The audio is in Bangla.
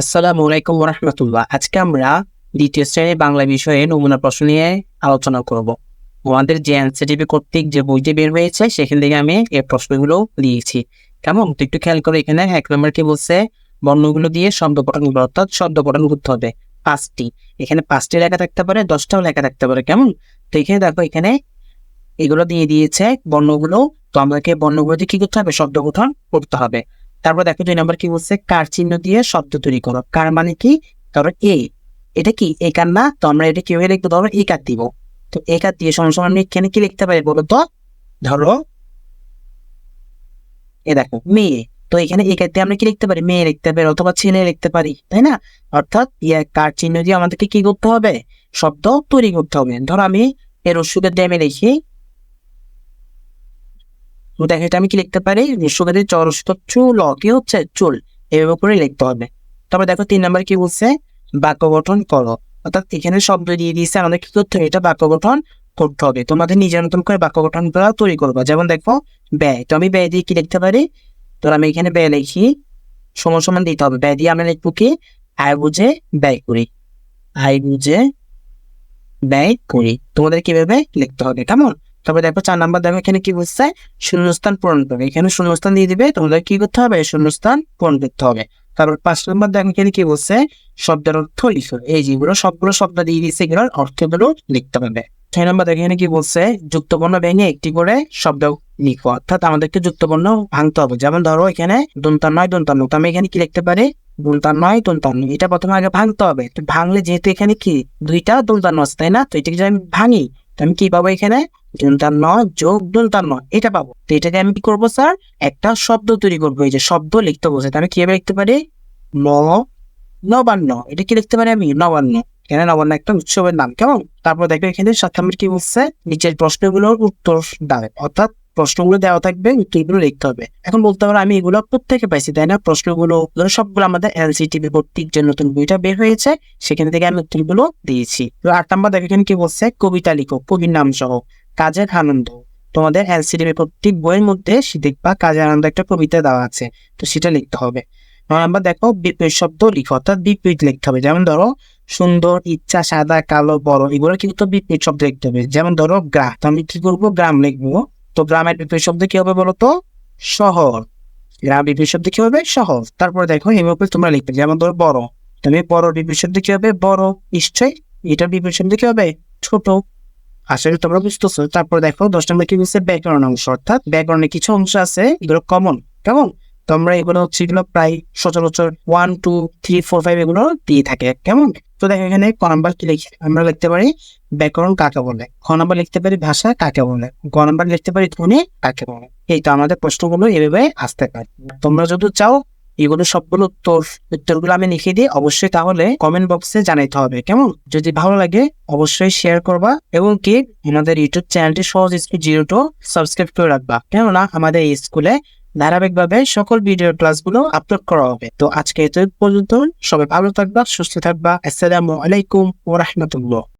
আসসালামু আলাইকুম রহমতুল্লাহ আজকে আমরা দ্বিতীয় শ্রেণির বাংলা বিষয়ে নমুনা প্রশ্ন নিয়ে আলোচনা করব। আমাদের যে এনসিটিভি কর্তৃক যে বইটি বের হয়েছে, সেখান থেকে আমি এই প্রশ্নগুলো দিয়েছি কেমন? তো একটু খেয়াল করে এখানে, এক নম্বর কি বলছে? বর্ণগুলো দিয়ে শব্দ গঠন অর্থাৎ শব্দ গঠন করতে হবে। পাঁচটি। এখানে পাঁচটি লেখা থাকতে পারে, দশটাও লেখা থাকতে পারে। কেমন? তো এখানে দেখো, এখানে এগুলো দিয়ে দিয়েছে বর্ণগুলো। তো আমাদেরকে বর্ণগুলো দিয়ে কি করতে হবে? শব্দ গঠন করতে হবে। তারপর দেখো দুই নম্বর কি বলছে? কার চিহ্ন দিয়ে শব্দ তৈরি করো। কার মানে কি? ধরো এ এটা কি? এ কার না? তো আমরা এটা কীভাবে লিখব? ধরো এ কার দিব। তো এ কার দিয়ে সমান সমান আমি এখানে কি লিখতে পারি বলো তো ধরো এ দেখো, মেয়ে। তো এখানে এ কার দিয়ে আমরা কি লিখতে পারি? মেয়ে লিখতে পারি অথবা ছেলে লিখতে পারি, তাই না? অর্থাৎ ইয়ে কার চিহ্ন দিয়ে আমাদেরকে কি করতে হবে? শব্দ তৈরি করতে হবে। ধরো আমি এর দিয়ে আমি লিখি তো দেখো এটা আমি কি লিখতে পারি? বিশ্বকাদের চরস্ত চুল কি হচ্ছে চুল। এভাবে করে লিখতে হবে। তারপর দেখো তিন নম্বর কি বলছে? বাক্য গঠন করো। অর্থাৎ এখানে শব্দ দিয়ে দিয়েছে, আমাদের কি করতে হবে? এটা বাক্য গঠন করতে হবে। তোমাদের নিজের মতন করে বাক্য গঠন করা তৈরি করব। যেমন দেখো, ব্যয়। তো আমি ব্যয় দিয়ে কি লিখতে পারি? তো আমি এখানে ব্যয় লিখি। সমান সমান দিতে হবে। ব্যয় দিয়ে আমরা লিখব কি? আয় বুঝে ব্যয় করি। আয় বুঝে ব্যয় করি। তোমাদের কীভাবে লিখতে হবে? কেমন? তারপরে দেখো চার নাম্বার দেখো এখানে কি বলছে? শূন্যস্থান পূরণ করবে। এখানে শূন্যস্থান দিয়ে দিবে, তোমাদের কি করতে হবে? শূন্যস্থান পূরণ করতে হবে। তারপর পাঁচ নম্বর দেখো এখানে কি বলছে? শব্দের অর্থ লিখো। এই যেগুলো সবগুলো শব্দ দিয়ে দিয়েছে এগুলোর অর্থগুলো লিখতে হবে। ছয় নম্বর দেখো এখানে কি বলছে? যুক্তবর্ণ ভেঙে একটি করে শব্দ লিখো। অর্থাৎ আমাদেরকে যুক্তবর্ণ ভাঙতে হবে। যেমন ধরো এখানে দন্তার নয় দন্তান্ন তো আমি এখানে কি লিখতে পারি? দন্তার নয় দন্তান্ন এটা প্রথমে আগে ভাঙতে হবে। তো ভাঙলে যেহেতু এখানে কি? দুইটা দন্তান্ন আছে, তাই না? তো এটাকে যদি আমি ভাঙি, তো আমি কি পাবো এখানে? দন্তান্ন যোগ দন্তান্ন এটা পাবো। তো এটাকে আমি কি করব, স্যার? একটা শব্দ তৈরি করব, এই যে শব্দ লিখতে বলছে আমি কীভাবে লিখতে পারি? ন, নবান্ন। এটা কি লিখতে পারি আমি? নবান্ন। এখানে নবান্ন একটা উৎসবের নাম, কেমন? তারপর দেখবে এখানে সাত কি বলছে? নিচের প্রশ্নগুলোর উত্তর দেবে অর্থাৎ প্রশ্নগুলো দেওয়া থাকবে, উত্তরগুলো লিখতে হবে। এখন বলতে পারো আমি এগুলো প্রত্যেকে পাইছি, তাই না? প্রশ্নগুলো সবগুলো আমাদের এনসিটিভি কর্তৃক যে নতুন বইটা বের হয়েছে, সেখান থেকে আমি উত্তরগুলো দিয়েছি। তো আট নম্বর দেখো এখানে কি বলছে? কবিতা লিখো, কবির নাম সহ। কাজের আনন্দ। তোমাদের এনসিটিভি কর্তৃক বইয়ের মধ্যে দেখবা কাজের আনন্দ একটা কবিতা দেওয়া আছে, তো সেটা লিখতে হবে। নয় দেখো, বিপরীত শব্দ লিখো, অর্থাৎ বিপরীত লিখতে হবে। যেমন ধরো, সুন্দর, ইচ্ছা, সাদা, কালো, বড়, এগুলো কিন্তু বিপরীত শব্দ লিখতে হবে। যেমন ধরো গ্রাম তো আমি কি করব? গ্রাম লিখব। তো গ্রামের বিপরীত শব্দ কি হবে বলো তো শহর। গ্রাম বিপরীত শব্দ কি হবে? শহর। তারপরে দেখো এভাবে তোমরা লিখবে, যেমন ধরো, বড়। তুমি বড় বিপরীত শব্দ কি হবে? বড়, নিশ্চয়ই। এটার বিপরীত শব্দ কি হবে? ছোট। আসলে তোমরা বুঝতেছো। তারপর দেখো দশ নম্বর কি হচ্ছে ব্যাকরণ অংশ, অর্থাৎ ব্যাকরণে কিছু অংশ আছে এগুলো কমন কেমন? তোমরা এগুলো হচ্ছে এগুলো প্রায় সচরাচর one two three four five এগুলো দিয়ে থাকে, কেমন? তো দেখো এখানে ক নাম্বার কি লিখি আমরা লিখতে পারি ব্যাকরণ কাকে বলে, খ নাম্বার লিখতে পারি ভাষা কাকে বলে, গ নাম্বার লিখতে পারি ধ্বনি কাকে বলে। এই তো আমাদের প্রশ্নগুলো এভাবে আসতে পারে। তোমরা যদি চাও এগুলো সবগুলো উত্তর উত্তরগুলো আমি লিখে দিই অবশ্যই তাহলে কমেন্ট বক্সে জানাইতে হবে, কেমন? যদি ভালো লাগে অবশ্যই শেয়ার করবা এবং কি আমাদের ইউটিউব চ্যানেলটি সহজ স্পিড জিরো টু সাবস্ক্রাইব করে রাখবা, কেননা আমাদের এই স্কুলে ধারাবাহিকভাবে সকল ভিডিও ক্লাসগুলো আপলোড করা হবে। তো আজকে এত পর্যন্ত সবাই ভালো থাকবা, সুস্থ থাকবা, আসসালামু আলাইকুম ওয়া রাহমাতুল্লাহ।